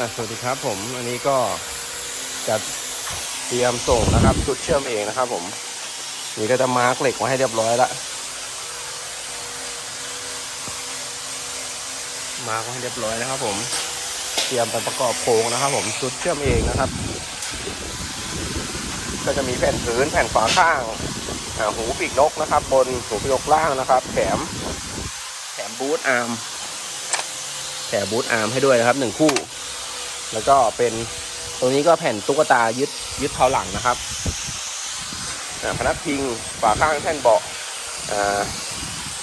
สวัสดีครับผม อันนี้ก็จะเตรียมส่งนะครับชุดเชื่อมเองนะครับ ผม นี่ก็จะมาร์กเหล็กไว้ให้เรียบร้อยละมาร์กไว้ให้เรียบร้อยนะครับ ผม เตรียมไปประกอบโครงนะครับ ผมชุดเชื่อมเองนะครับ ก็จะมีแผ่นพื้นแผ่นฝาข้างหูปีกนกนะครับ บนหูปีกนกล่างนะครับแถมแถมบูทอาร์มแถมบูทอาร์มให้ด้วยนะครับหนึ่งคู่ แล้วก็เป็นตรงนี้ก็แผ่นตุ๊กตายึดยึดเท้าหลังนะครับพนักพิงฝาข้างแท่นเบาะ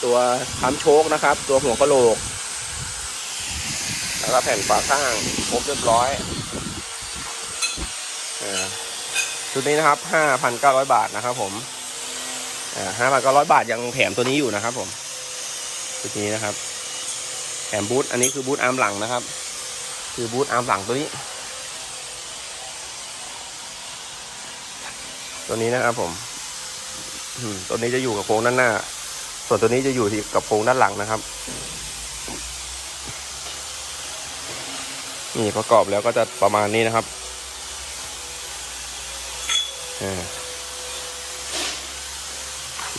ตัวค้ำโชคนะครับ ตัวหัวกระโหลก แล้วก็แผ่นฝาข้างครบเรียบร้อยอชุดนี้นะครับ 5,900 บาทนะครับผมอ่า5,900 บาทยังแถมตัวนี้อยู่นะครับผมชุดนี้นะครับแถมบูทอันนี้คือบูทอาร์มหลังนะครับ คือบูทอาร์มหลังตัวนี้ ตัวนี้นะครับผมตัวนี้จะอยู่กับโครงด้านหน้า ส่วนตัวนี้จะอยู่ที่กับโครงด้านหลังนะครับ นี่ประกอบแล้วก็จะประมาณนี้นะครับ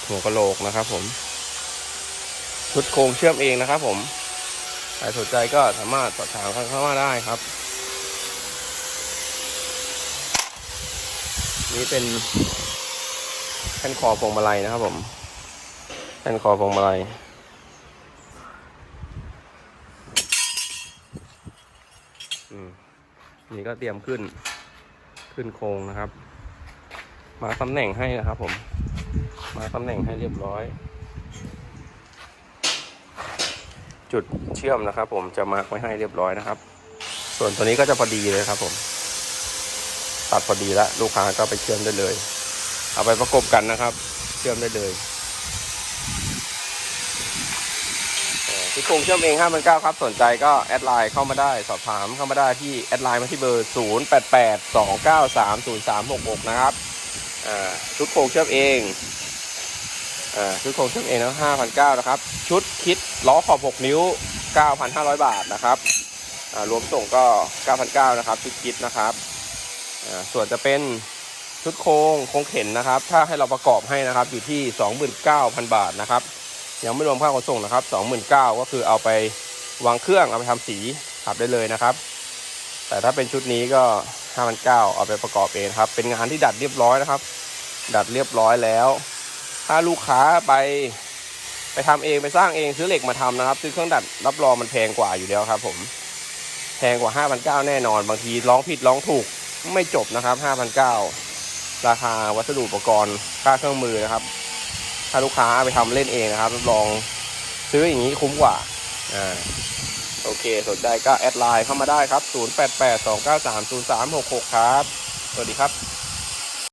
หัวกระโหลกนะครับผม ชุดโครงเชื่อมเองนะครับผม ใครสนใจก็สามารถสอบถามเข้ามาได้ครับ นี่เป็นแผ่นคอพวงมาลัยนะครับผมแผ่นคอพวงมาลัยนี่ก็เตรียมขึ้นขึ้นโครงนะครับ มาตำแหน่งให้นะครับผม มาตำแหน่งให้เรียบร้อย จุดเชื่อมนะครับ ผมจะมาร์กไว้ให้เรียบร้อยนะครับ ส่วนตัวนี้ก็จะพอดีเลยครับ ผม ตัดพอดีแล้วลูกค้าก็ไปเชื่อมได้เลย เอาไปประกบกันนะครับ เชื่อมได้เลยที่โครงเชื่อมเอง5 9 0ครับ สนใจก็แอดไลน์เข้ามาได้สอบถามเข้ามาได้ที่แอดไลน์มาที่เบอร์ 0 8 8 2 9 3 0 3 6 6 นะครับชุดโครงเชื่อมเอง ชุดโครงชื่อมเองนะ5,900นะครับ ชุดคิดล้อขอบ6นิ้ว9,500บาทนะครับรวมส่งก็9,900นะครับ ชุดคิดนะครับส่วนจะเป็นชุดโครงโครงเข็นนะครับ ถ้าให้เราประกอบให้นะครับ อยู่ที่29,000บาทนะครับ ยังไม่รวมค่าขนส่งนะครับ29,000ก็คือเอาไปวางเครื่องเอาไปทำสีขับได้เลยนะครับ แต่ถ้าเป็นชุดนี้ก็5,900เอาไปประกอบเองครับ เป็นงานที่ดัดเรียบร้อยนะครับ ดัดเรียบร้อยแล้ว ถ้าลูกค้าไปไปทำเองไปสร้างเองซื้อเหล็กมาทำนะครับ ซื้อเครื่องดัดรับรองมันแพงกว่าอยู่แล้วครับ ผมแพงกว่า 5,900 แน่นอน บางทีร้องผิดร้องถูกไม่จบนะครับ 5,900 ราคาวัสดุอุปกรณ์ค่าเครื่องมือนะครับ ถ้าลูกค้าไปทำเล่นเองนะครับรับรองซื้ออย่างนี้คุ้มกว่าอ่าโอเค สนใจก็แอดไลน์เข้ามาได้ครับ 0882930366 ครับ สวัสดีครับ